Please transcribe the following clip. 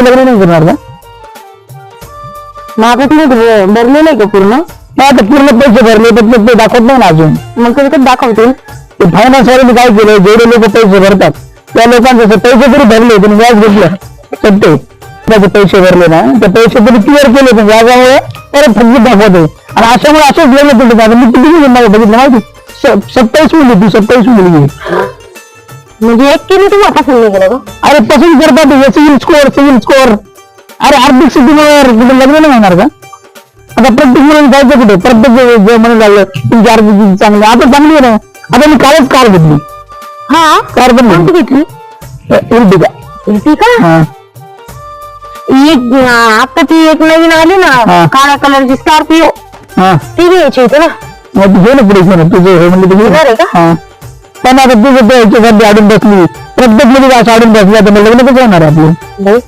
लग्न नाही करणार का? माझं तुम्ही भरलेलं आहे का पूर्ण? मग आता पूर्ण पैसे भरले तर ते- ते दाखवत नाही ना अजून. मग कधी कधी दाखवतील? ते फायनान्स वाल्याने काय केलं जेवढे लोक पैसे भरतात त्या लोकांचे असं पैसे तरी भरले पण व्याज घेतलं. सट्टे त्याचे पैसे भरले ना ते पैसे तरी क्लिअर केले पण व्याजामुळे परत फक्त दाखवते आणि अशामुळे असंच गेले तुझे मी किती बघितलं माहिती? सत्तावीस मुली ती सत्तावीस मुली. म्हणजे एक केली तुम्ही आता फोन गेलं अरे पसंत करतात हे सिव्हिल स्कोअर सिव्हिल स्कोअर अरे आर्थिक स्थितीमुळे कुठे लग्न नाही होणार का? आता प्रत्येक मुलाने जायचं कुठे? प्रत्येक जे- जे लागलं तुमची आर्थिक चांगली. आहे. आता चांगली आहे ना? आता मी कालच कार घेतली. हा? कार पण कोणती घेतली. इर्टिका ती का? हा. एक आता ती एक नवीन आली ना. काळ्या कलरची स्कॉर्पिओ हा. ती घ्यायची होती ना. मग तू घे ना पुढे घेऊन तुझे हे म्हणले आहे तुझे का? हा. पण आता तुझं ते याच्यासाठी अडून बसली प्रत्येक मुली असं अडून बसली आता लग्न कसं होणार आपलं